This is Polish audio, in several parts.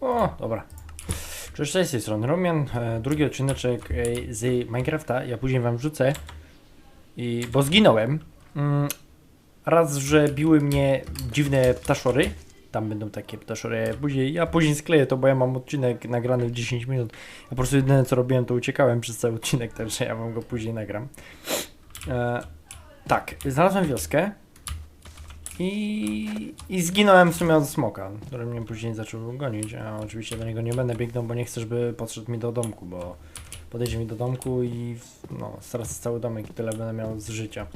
O, dobra. Cześć, cześć, z tej strony Romian. E, drugi odcineczek e, z Minecrafta. Ja później wam wrzucę. I, bo zginąłem. Mm, raz, że biły mnie dziwne ptaszory. Tam będą takie ptaszory. Później, ja później skleję to, bo ja mam odcinek nagrany w 10 minut. Ja po prostu jedyne co robiłem, to uciekałem przez cały odcinek, także ja wam go później nagram. E, tak, znalazłem wioskę. I, I zginąłem w sumie od smoka, który mnie później zaczął gonić, a oczywiście do niego nie będę biegnął, bo nie chcę, żeby podszedł mi do domku, bo podejdzie mi do domku i no, stracę cały domek i tyle będę miał z życia.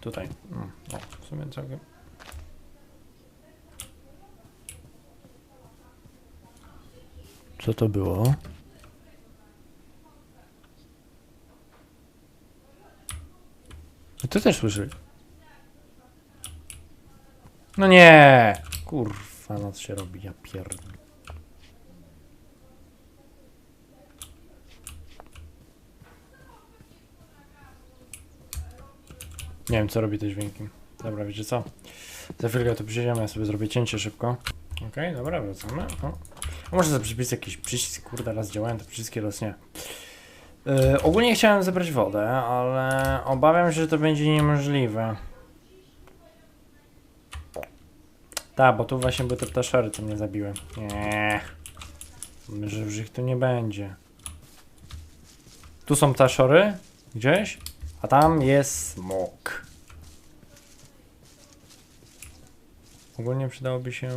Tutaj. Mm, o, w sumie całkiem... Co to było? To też słyszy. No nie! Kurwa, no co się robi, ja pierd... Nie wiem, co robi te dźwięki. Dobra, wiecie co? Za chwilkę to przyjdziemy, ja sobie zrobię cięcie szybko. Okej, dobra, wracamy. O. A może za przypis jakiś przycisk, kurde, raz działają te przyciski, raz nie. Yy, ogólnie chciałem zebrać wodę, ale obawiam się, że to będzie niemożliwe. Tak, bo tu właśnie były te ptaszory, co mnie zabiły. Nie. Że ich tu nie będzie. Tu są ptaszory, gdzieś, a tam jest smok. Ogólnie przydałoby się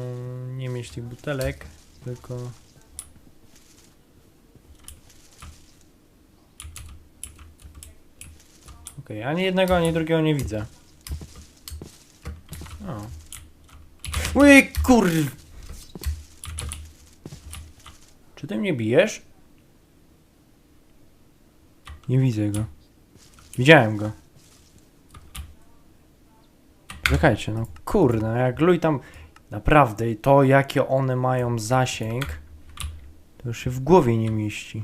nie mieć tych butelek, tylko... Okej, ani jednego, ani drugiego nie widzę. O. Ły kur... Czy ty mnie bijesz? Nie widzę go. Widziałem go. Czekajcie, no kurde, no jak luj tam... Naprawdę, i to jakie one mają zasięg, to już się w głowie nie mieści.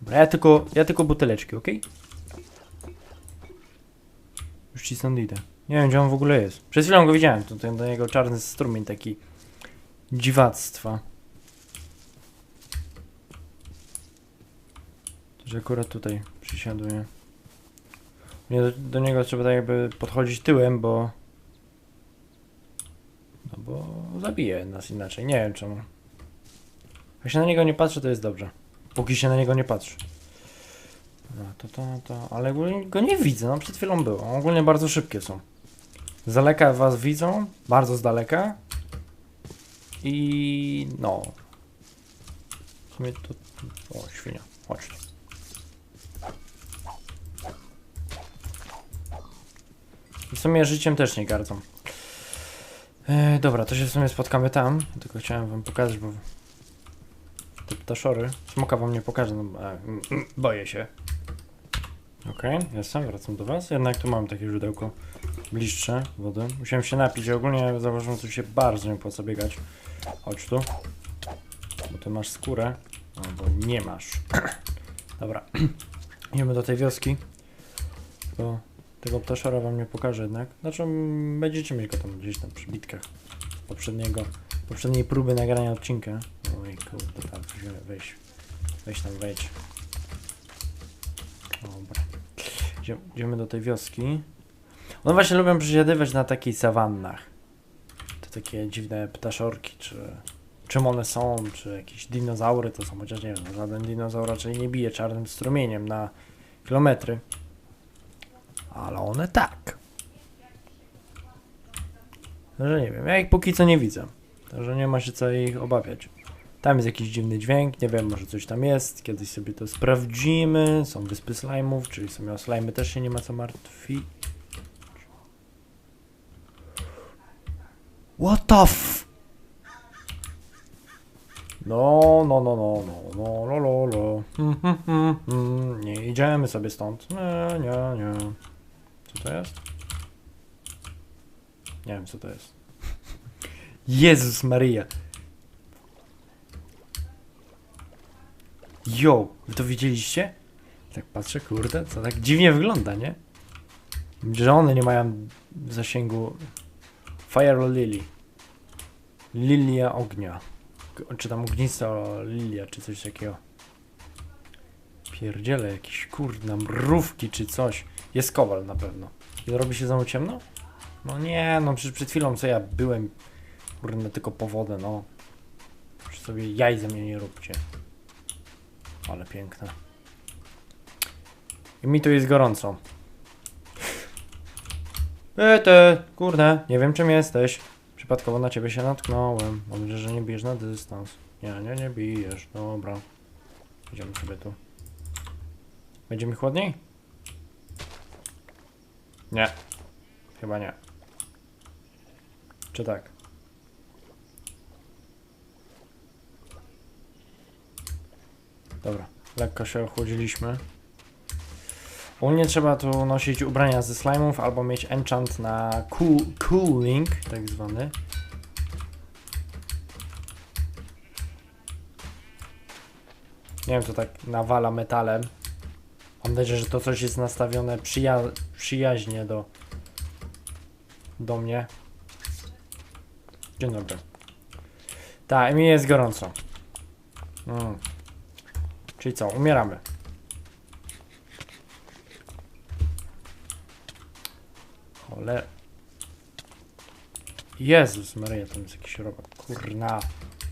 Dobra, ja tylko, ja tylko buteleczki, ok? Już ci stąd idę. Nie wiem, gdzie on w ogóle jest. Przed chwilą go widziałem, to ten do jego czarny strumień taki dziwactwa. Że akurat tutaj przysiaduję. Nie, do, do niego trzeba tak jakby podchodzić tyłem, bo... No bo zabije nas inaczej, nie wiem czemu. Jak się na niego nie patrzy, to jest dobrze. Póki się na niego nie patrzy. No to, to, to, ale go nie widzę, no przed chwilą było. Ogólnie bardzo szybkie są. Z daleka was widzą, bardzo z daleka. I no. W sumie to... O, świnia, chodź tu. W sumie życiem też nie gardzą. E, dobra, to się w sumie spotkamy tam. Tylko chciałem wam pokazać, bo te ptaszory. Smoka wam nie pokażę, no, boję się. Okej, jestem, wracam do was. Jednak tu mam takie źródełko bliższe wody. Musiałem się napić, ogólnie zauważyłem, że się bardzo nie opłaca biegać. Chodź tu. Bo ty masz skórę. Albo nie masz. Dobra. Idziemy do tej wioski. Tylko tego ptaszora wam nie pokażę jednak. Znaczy będziecie mieć go tam gdzieś tam przy bitkach poprzedniego, poprzedniej próby nagrania odcinka. Oj kurde, tam weź, weź tam wejdź. Dobra. Idzie- Idziemy do tej wioski. One właśnie lubią przesiadywać na takich sawannach. To takie dziwne ptaszorki, czy czym one są, czy jakieś dinozaury to są, chociaż nie wiem, no żaden dinozaur raczej nie bije czarnym strumieniem na kilometry. Ale one tak. Że nie wiem, ja ich póki co nie widzę. Także nie ma się co ich obawiać. Tam jest jakiś dziwny dźwięk, nie wiem, może coś tam jest. Kiedyś sobie to sprawdzimy. Są wyspy slajmów, czyli w sumie o slajmy też się nie ma co martwić. What the f... No, no, no, no, no, no, lo, lo, hmm, hmm, hmm. Nie idziemy sobie stąd. Nie, nie, nie. Co to jest? Nie wiem, co to jest. Jezus Maria. Jo, wy to widzieliście? Tak patrzę, kurde, to tak dziwnie wygląda, nie? Że one nie mają zasięgu Fire Lily. Lilia ognia. Czy tam ognista lilia, czy coś takiego. Pierdziele, jakieś kurna mrówki czy coś. Jest kowal na pewno. I robi się znowu ciemno? No nie, no przecież przed chwilą co ja byłem, kurde, tylko po wodę, no. Już sobie jaj ze mnie nie róbcie. Ale piękne. I mi tu jest gorąco. E, kurde, nie wiem czym jesteś. Przypadkowo na ciebie się natknąłem. Mam nadzieję, że nie bijesz na dystans. Nie, nie, nie bijesz. Dobra. Idziemy sobie tu. Będzie mi chłodniej? Nie. Chyba nie. Czy tak? Dobra, lekko się ochłodziliśmy. Ogólnie trzeba tu nosić ubrania ze slime'ów albo mieć enchant na cool, cooling, tak zwany. Nie wiem, to tak nawala metalem. Mam nadzieję, że to coś jest nastawione przyja przyjaźnie do, do mnie. Dzień dobry. Tak, mi jest gorąco. Mm. Czyli co, umieramy. Cholera. Jezus Maria, tam jest jakiś robak. Kurna.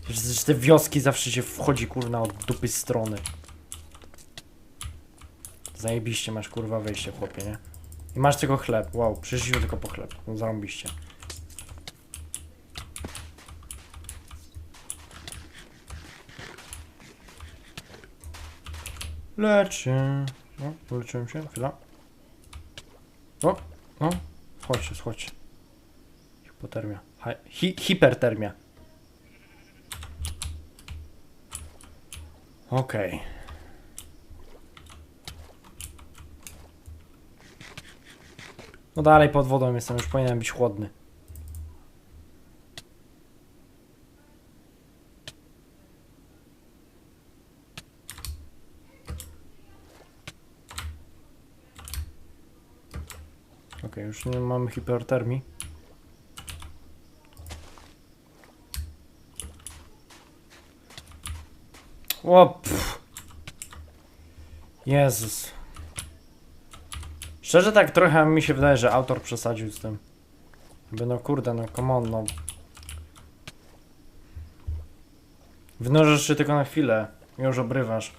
Przecież te wioski zawsze się wchodzi kurna od dupy strony. Zajebiście masz kurwa wejście chłopie, nie? I masz tylko chleb. Wow, przyszliśmy tylko po chleb. No zarąbiście. Lecz się. No, uleczyłem się. Chwila. O, o. Schodźcie, schodźcie. Hipotermia. Hi hi hipertermia. Okej. No dalej pod wodą jestem, już powinienem być chłodny. Okej, już nie mamy hipertermii. Pff. Jezus. Szczerze tak trochę mi się wydaje, że autor przesadził z tym. Jakby no kurde, no come on, no. Wnożysz się tylko na chwilę. Już obrywasz.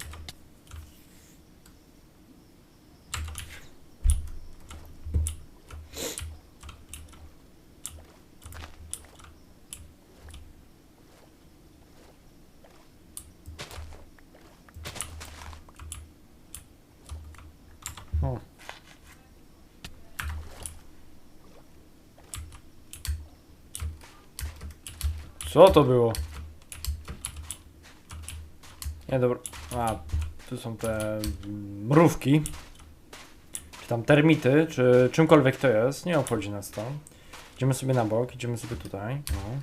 O. Co to było? Nie, dobra. A, tu są te mrówki. Czy tam termity, czy czymkolwiek to jest. Nie obchodzi nas to. Idziemy sobie na bok, idziemy sobie tutaj. No.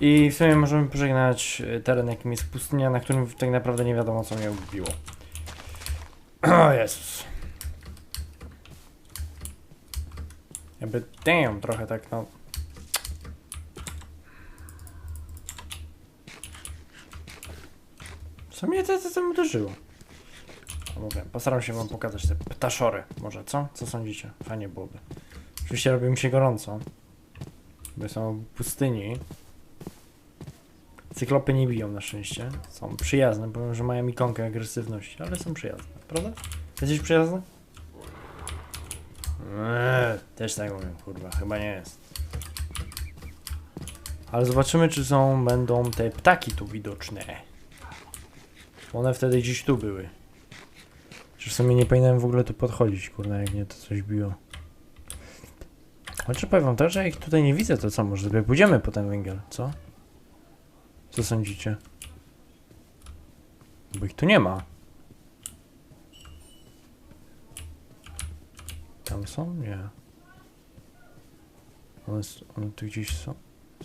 I w sumie możemy pożegnać teren, jakim jest pustynia, na którym tak naprawdę nie wiadomo, co mnie ubiło. O Jezus. Jakby damn, trochę tak no. Co mnie to, to, to uderzyło? Mówię, postaram się wam pokazać te ptaszory. Może co? Co sądzicie? Fajnie byłoby. Oczywiście robi mi się gorąco. Bo są w pustyni. Cyklopy nie biją na szczęście. Są przyjazne, powiem, że mają ikonkę agresywności, ale są przyjazne, prawda? Jesteś przyjazny? Eee, też tak mówię, kurwa, chyba nie jest. Ale zobaczymy, czy są, będą te ptaki tu widoczne. One wtedy gdzieś tu były. Czy w sumie nie powinienem w ogóle tu podchodzić, kurwa, jak mnie to coś biło. Chociaż powiem wam też, że ich tutaj nie widzę, to co, może sobie pójdziemy po ten węgiel, co? Co sądzicie? Bo ich tu nie ma. Tam są? Nie. One, one tu gdzieś są?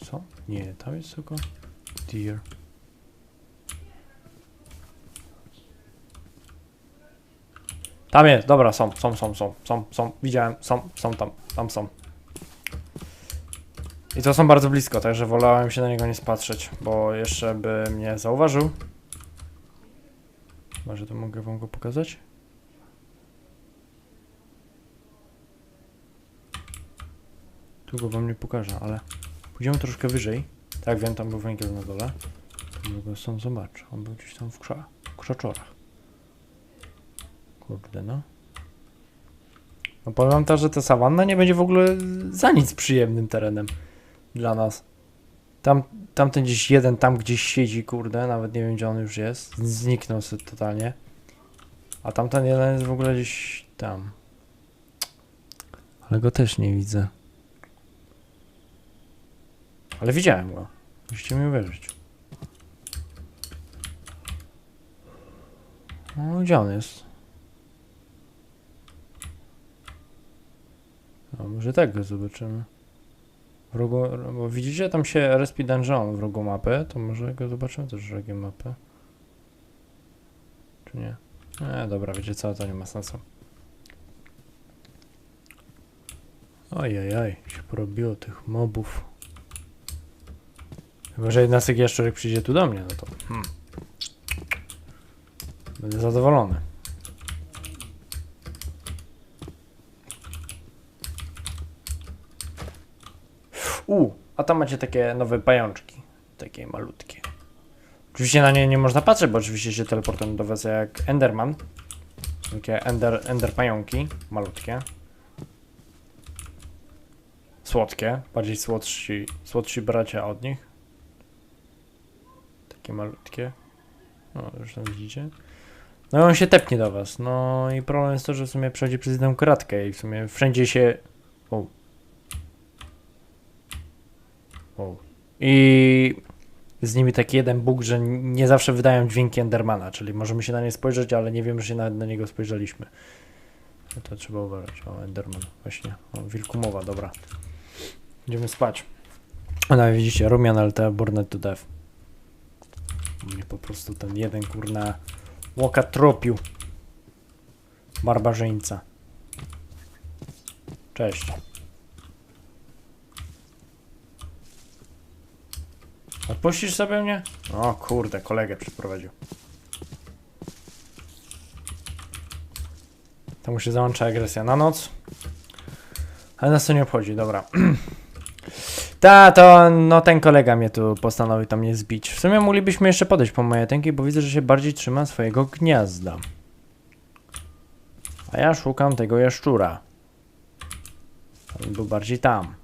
Są? Nie, tam jest tylko deer. Tam jest, dobra, są, są, są, są, są, są, widziałem, są, są tam, tam są. I to są bardzo blisko, także wolałem się na niego nie spatrzeć, bo jeszcze by mnie zauważył. Może to mogę wam go pokazać? Tu go wam nie pokażę, ale pójdziemy troszkę wyżej. Tak, wiem, tam był węgiel na dole. To go stąd zobaczę. On był gdzieś tam w krzaczorach. Kurde, no. No powiem wam też, że ta sawanna nie będzie w ogóle za nic przyjemnym terenem dla nas. Tam, tamten gdzieś jeden tam gdzieś siedzi, kurde, nawet nie wiem gdzie on już jest. Zniknął sobie totalnie. A tamten jeden jest w ogóle gdzieś tam. Ale go też nie widzę. Ale widziałem go. Musicie mi uwierzyć. No, gdzie on jest? A może tak go zobaczymy. W rogu, bo widzicie, tam się respi dungeon w rogu mapy, to może go zobaczymy też rogiem mapy. Czy nie? Nie, dobra, wiecie co, to nie ma sensu. Ojajaj, się porobiło tych mobów. Chyba, że jedna z tych jaszczurek przyjdzie tu do mnie, no to... Hmm. Będę zadowolony. U, a tam macie takie nowe pajączki. Takie malutkie. Oczywiście na nie nie można patrzeć, bo oczywiście się teleportują do was jak Enderman. Takie ender, ender pająki, malutkie. Słodkie, bardziej słodsi, słodsi bracia od nich. Takie malutkie. No, już tam widzicie. No i on się tepnie do was. No i problem jest to, że w sumie przechodzi przez jedną kratkę i w sumie wszędzie się... O. I z nimi taki jeden bóg, że nie zawsze wydają dźwięki Endermana, czyli możemy się na nie spojrzeć, ale nie wiem, że się nawet na niego spojrzeliśmy. No to trzeba uważać. O, Enderman, właśnie. O, wilkumowa, dobra. Idziemy spać. No widzicie, Rumian LT, Burned to Death. Mnie po prostu ten jeden kurna łoka tropił. Barbarzyńca. Cześć. Odpuścisz sobie mnie? O kurde, kolegę przyprowadził. To mu się załącza agresja na noc. Ale nas to nie obchodzi, dobra. Ta, to no ten kolega mnie tu postanowił tam mnie zbić. W sumie moglibyśmy jeszcze podejść po moje tęki, bo widzę, że się bardziej trzyma swojego gniazda. A ja szukam tego jaszczura. On był bardziej tam.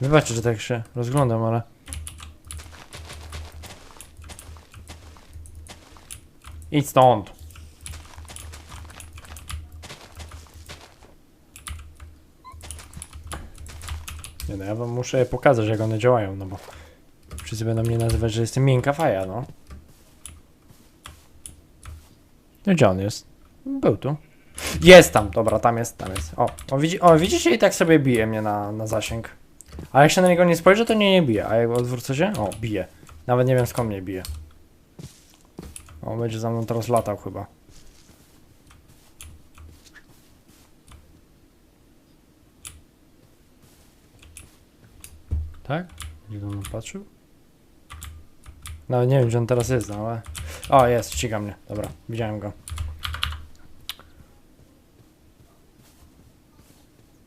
Wybaczcie, że tak się rozglądam, ale... Idź stąd! Nie no, ja wam muszę pokazać, jak one działają, no bo... Wszyscy będą mnie nazywać, że jestem miękka faja, no. No gdzie on jest? Był tu. Jest tam, dobra, tam jest, tam jest. O, o, widzi, o widzicie i tak sobie bije mnie na, na zasięg. A jak się na niego nie spojrzę, to nie, nie bije. A jak odwrócę się? O, bije. Nawet nie wiem skąd mnie bije. O, będzie za mną teraz latał chyba. Tak? Gdzie on patrzył? Nawet nie wiem, gdzie on teraz jest, ale... O, jest, ściga mnie. Dobra, widziałem go.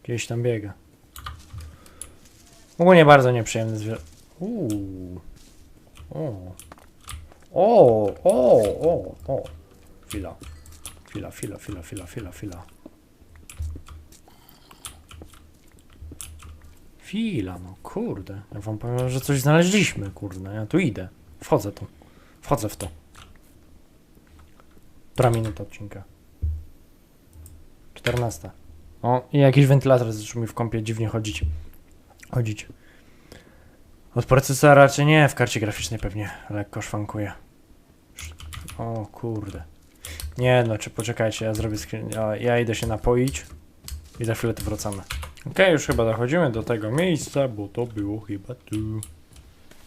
Gdzieś tam biega. Ogólnie bardzo nieprzyjemne zwierzę. Uuu. O. O, o, o, o. Chwila. Chwila, chwila, chwila, chwila, chwila, chwila. Chwila, no kurde. Ja wam powiem, że coś znaleźliśmy, kurde. Ja tu idę. Wchodzę tu. Wchodzę w to. Która minuta odcinka? 14. O, i jakiś wentylator zaczął mi w kąpie dziwnie chodzić. Chodzić. Od procesora raczej nie, w karcie graficznej pewnie lekko szwankuje. O kurde. Nie, no czy poczekajcie, ja zrobię screen. Ja, idę się napoić i za chwilę tu wracamy. Okej, już chyba dochodzimy do tego miejsca, bo to było chyba tu.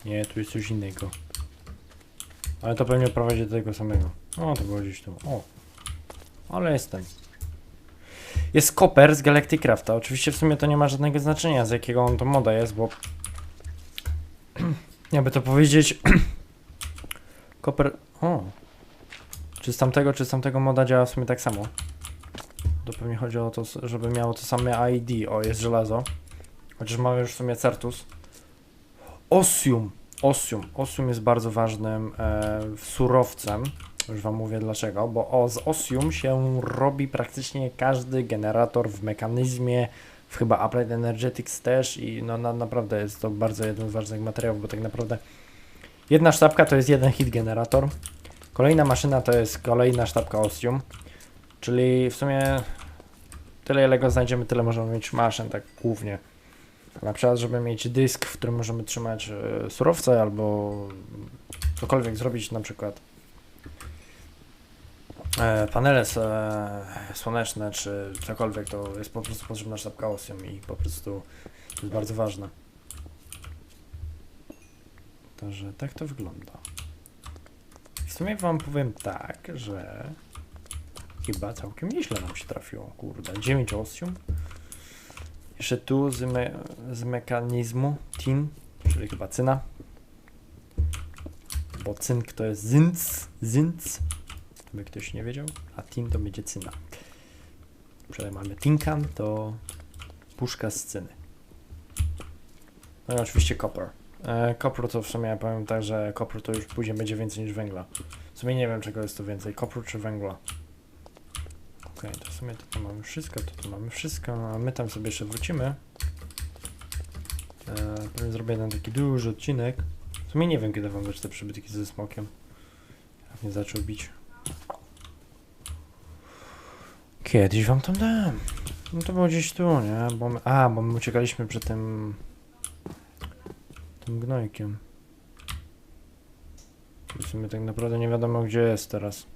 Nie, tu jest coś innego. Ale to pewnie prowadzi do tego samego. O, to było gdzieś tu. O. Ale jestem. Jest Copper z Galactic Crafta. Oczywiście w sumie to nie ma żadnego znaczenia z jakiego on to moda jest, bo... Jakby to powiedzieć... Copper... O. Czy z tamtego, czy z tamtego moda działa w sumie tak samo? To pewnie chodzi o to, żeby miało to same ID. O, jest żelazo. Chociaż mamy już w sumie Certus. Osium. Osium. Osium jest bardzo ważnym e, surowcem. Już wam mówię dlaczego, bo o, z osium się robi praktycznie każdy generator w mechanizmie, w chyba Applied Energetics też i no na, naprawdę jest to bardzo jeden z ważnych materiałów, bo tak naprawdę jedna sztabka to jest jeden hit generator, kolejna maszyna to jest kolejna sztabka osium, czyli w sumie tyle ile go znajdziemy, tyle możemy mieć maszyn, tak głównie. Na przykład, żeby mieć dysk, w którym możemy trzymać e, surowce albo cokolwiek zrobić, na przykład panele s- e, słoneczne czy cokolwiek, to jest po prostu potrzebna sztabka osium i po prostu to jest bardzo ważne. Także tak to wygląda. W sumie wam powiem tak, że chyba całkiem nieźle nam się trafiło, kurde. 9 osium. Jeszcze tu z, me z mechanizmu tin, czyli chyba cyna. Bo cynk to jest zync, zync, by ktoś nie wiedział, a tin to będzie cyna. Przynajmniej mamy tinkan, to puszka z cyny. No i oczywiście copper. E, copper to w sumie ja powiem tak, że copper to już później będzie więcej niż węgla. W sumie nie wiem czego jest to więcej, copper czy węgla. Okej, to w sumie to, to mamy wszystko, to tu mamy wszystko, no a my tam sobie jeszcze wrócimy. E, zrobię jeden taki duży odcinek. W sumie nie wiem kiedy wam dać te przybytki ze smokiem. Jak mnie zaczął bić. Kiedyś wam tam dałem. No to było gdzieś tu, nie? Bo my, a, bo my uciekaliśmy przed tym... tym gnojkiem. W sumie tak naprawdę nie wiadomo gdzie jest teraz.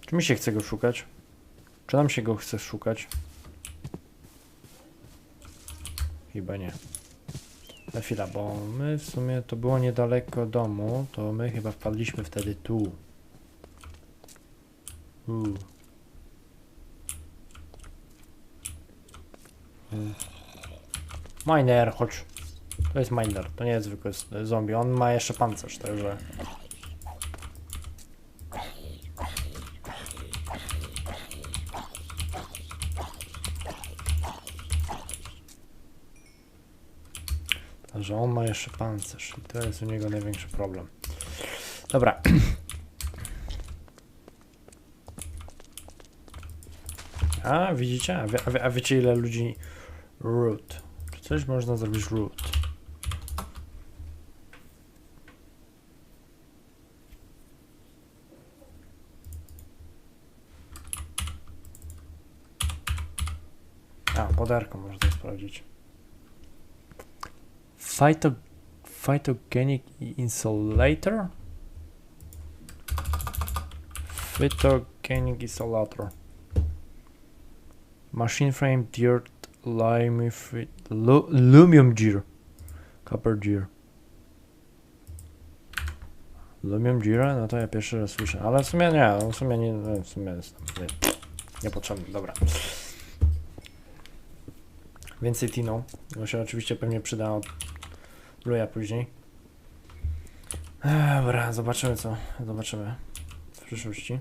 Czy mi się chce go szukać? Czy nam się go chce szukać? Chyba nie. Na chwila, bo my w sumie to było niedaleko domu, to my chyba wpadliśmy wtedy tu. U. Miner, chodź. To jest miner, to nie jest zwykły zombie. On ma jeszcze pancerz, także. Także on ma jeszcze pancerz i to jest u niego największy problem. Dobra. A, widzicie? A, wie, a wiecie ile ludzi... Root. Czy coś można zrobić root? Phyto, phytogenic insulator? Phytogenic insulator. Machine frame, dirt, lime, lumium gear. Copper gear. Lumium gear? No to ja pierwszy raz słyszę, ale w sumie nie, w sumie nie, w sumie nie, niepotrzebny, dobra. Więcej tinu, bo się oczywiście pewnie przyda Blue'a później. Dobra, zobaczymy co, zobaczymy w przyszłości.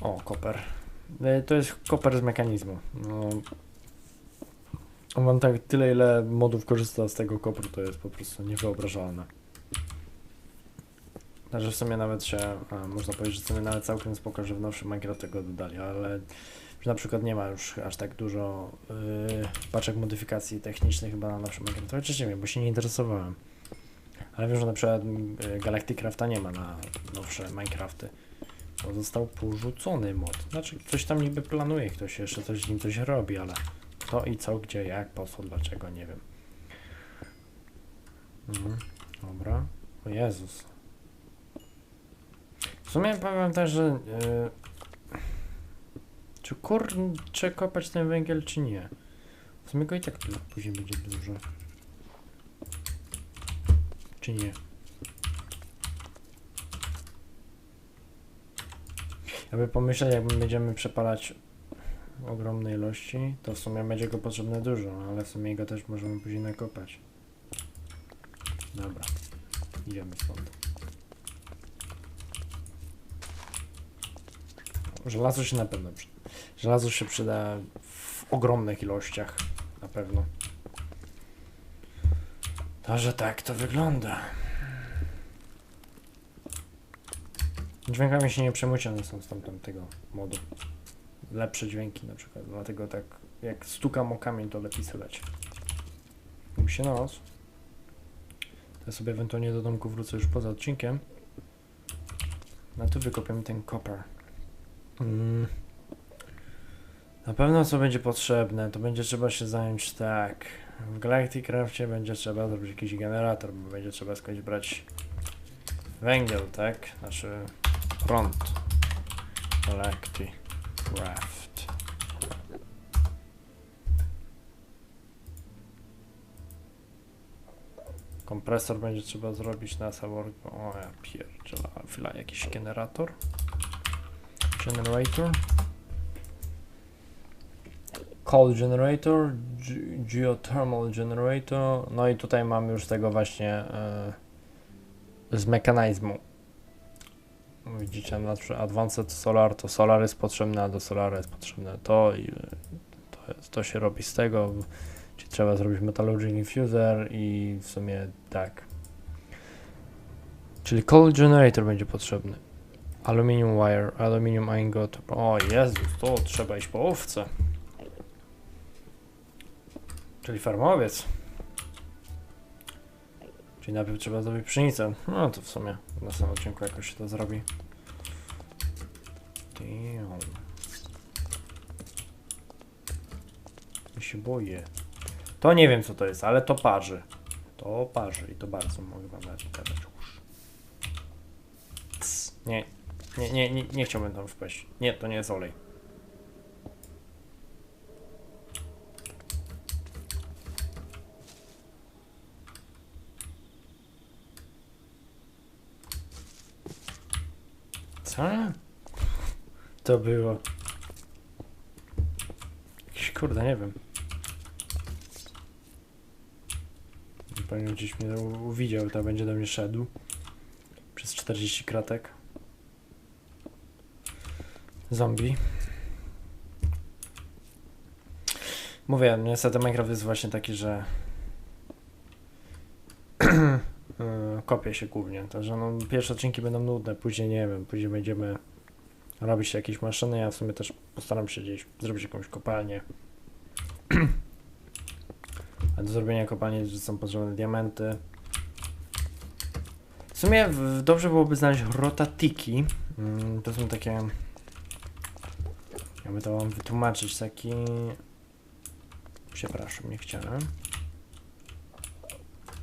O, koper. E, To jest koper z mechanizmu. No, mam tak tyle, ile modów korzysta z tego kopru, to jest po prostu niewyobrażalne. Także w sumie nawet się, można powiedzieć, że sobie nawet całkiem spoko, że w nowszym Minecraft tego dodali, ale że na przykład nie ma już aż tak dużo yy, paczek modyfikacji technicznych chyba na nowszym Minecraft. Chociaż nie wiem, bo się nie interesowałem. Ale wiem, że na przykład yy, Galactic Crafta nie ma na nowsze Minecrafty. Bo został porzucony mod. Znaczy, ktoś tam niby planuje, ktoś jeszcze coś z nim coś robi, ale kto i co, gdzie, jak, po co, dlaczego, nie wiem. Mhm, dobra. O Jezus. W sumie powiem też, że... Yy, Czy kurczę kopać ten węgiel, czy nie? W sumie go i tak później będzie dużo. Czy nie? Jakby pomyśleć, jak będziemy przepalać ogromne ilości, to w sumie będzie go potrzebne dużo, ale w sumie go też możemy później nakopać. Dobra, idziemy stąd. Żelazo się na pewno przyda. Żelazo się przyda w ogromnych ilościach, na pewno. To, że tak to wygląda. Dźwiękami się nie przejmujcie, one są z tamtego modu. Lepsze dźwięki na przykład, dlatego tak jak stukam o kamień, to lepiej słychać. Mówi się noc. To sobie ewentualnie do domku wrócę już poza odcinkiem. No tu wykopiemy ten copper. Mm. Na pewno co będzie potrzebne, to będzie trzeba się zająć tak. W Galactic Crafcie będzie trzeba zrobić jakiś generator, bo będzie trzeba skądś brać węgiel, tak? Znaczy prąd. Galactic Craft. Kompresor będzie trzeba zrobić na Sawork. O ja pierdziela, chwila, jakiś generator. Generator. Cold generator, ge- geothermal generator. No i tutaj mamy już tego właśnie e, z mechanizmu. Widzicie, na przykład Advanced Solar to solar jest potrzebne, a do solara jest potrzebne to i e, to, to się robi z tego. Czyli trzeba zrobić Metallurgic Infuser i w sumie tak. Czyli Cold Generator będzie potrzebny. Aluminium wire, aluminium ingot. O Jezus, to trzeba iść po owce. Czyli farmowiec. Czyli najpierw trzeba zrobić pszenicę. No to w sumie na samym odcinku jakoś się to zrobi. Damn. Ja się boję. To nie wiem co to jest, ale to parzy. To parzy i to bardzo mogę wam dać. Cs, Nie, nie, nie, nie, nie chciałbym tam wpaść. Nie, to nie jest olej. Co? To było. Jakiś kurde, nie wiem. Pewnie gdzieś mnie uwidział, to będzie do mnie szedł. Przez 40 kratek. Zombie. Mówię, niestety Minecraft jest właśnie taki, że yy, kopie się głównie. Także no, pierwsze odcinki będą nudne, później nie wiem, później będziemy robić jakieś maszyny. Ja w sumie też postaram się gdzieś zrobić jakąś kopalnię. A do zrobienia kopalni są potrzebne diamenty. W sumie dobrze byłoby znaleźć rotatiki. Mm, to są takie. Jakby to wam wytłumaczyć, taki. Przepraszam, nie chciałem.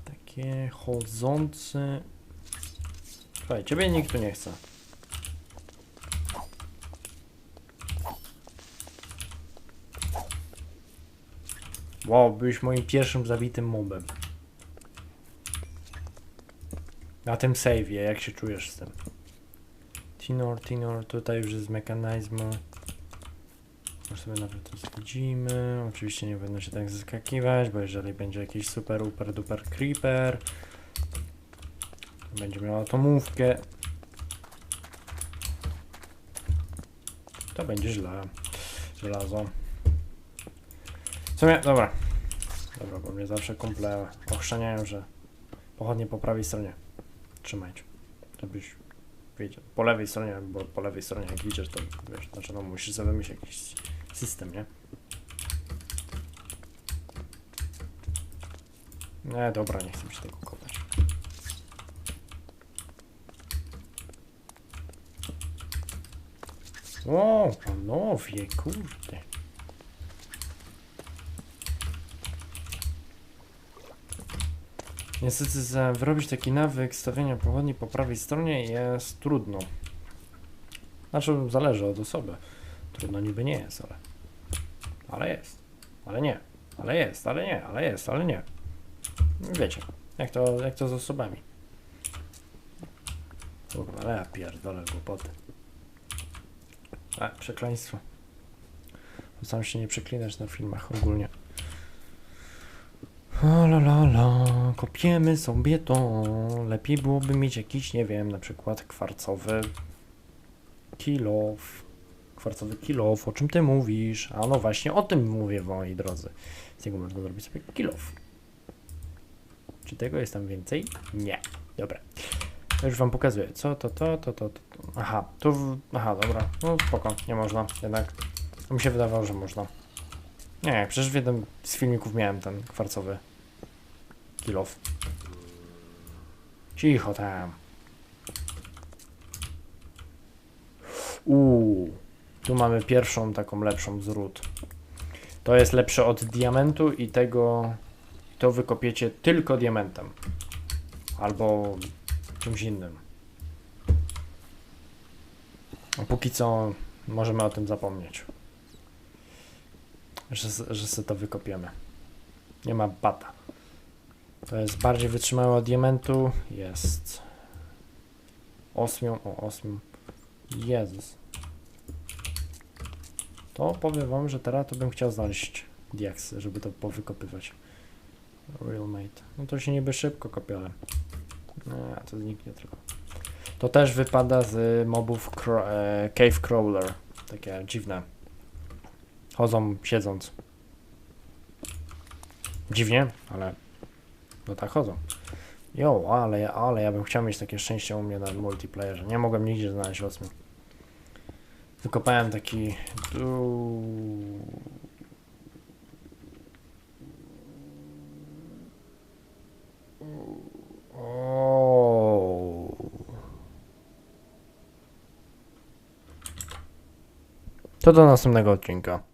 Takie chodzące. Słuchaj, ciebie nikt tu nie chce. Wow, byłeś moim pierwszym zabitym mobem. Na tym save'ie, jak się czujesz z tym? Tinor, Tinor, tutaj już jest mechanizmu. Może sobie nawet to zwiedzimy. Oczywiście nie będę się tak zaskakiwać, bo jeżeli będzie jakiś super, super, duper creeper, to będzie miał atomówkę. To będzie źle. Żelazo. W sumie, dobra. Dobra, bo mnie zawsze kumple ochrzaniają, że pochodnie po prawej stronie. Trzymajcie. Żebyś wiedział. Po lewej stronie, bo po lewej stronie jak widzisz, to wiesz, znaczy no musisz sobie wymyślić jakiś system, nie? Nie, dobra, nie chcę się tego kopać. O, panowie, kurde. Niestety wyrobić taki nawyk stawiania pochodni po prawej stronie jest trudno. Znaczy zależy od osoby. Trudno niby nie jest, ale... Ale jest. Ale nie. Ale jest, ale nie, ale jest, ale nie. Wiecie, jak to, jak to z osobami. Kurwa, ale ja pierdolę głupoty. A, przekleństwo. Sam się nie przeklinać na filmach ogólnie. La la la, kopiemy sobie to. Lepiej byłoby mieć jakiś, nie wiem, na przykład kwarcowy kilof. Kwarcowy kilof, o czym ty mówisz? A no właśnie, o tym mówię, moi drodzy. Z niego można zrobić sobie kilof. Czy tego jest tam więcej? Nie. Dobra. Już wam pokazuję. Co to, to, to, to. to. Aha, tu. W... Aha, dobra. No spoko, nie można jednak. Mi się wydawało, że można. Nie, przecież w jednym z filmików miałem ten kwarcowy kilof. Cicho tam. Uuu, tu mamy pierwszą taką lepszą z ród. To jest lepsze od diamentu i tego to wykopiecie tylko diamentem. Albo czymś innym. A póki co możemy o tym zapomnieć. Że, że sobie to wykopiemy. Nie ma bata. To jest bardziej wytrzymałe od diamentu. Jest osmią, o osmią. Jezus. To powiem wam, że teraz to bym chciał znaleźć diaksy, żeby to powykopywać. Real mate. No to się niby szybko kopie. Nie, to zniknie tylko. To też wypada z mobów cro e, Cave Crawler. Takie dziwne. Chodzą siedząc. Dziwnie, ale no tak chodzą. Jo, ale, ale ja bym chciał mieć takie szczęście u mnie na multiplayerze. Nie mogłem nigdzie znaleźć osmi. Wykopałem taki... O. To do następnego odcinka.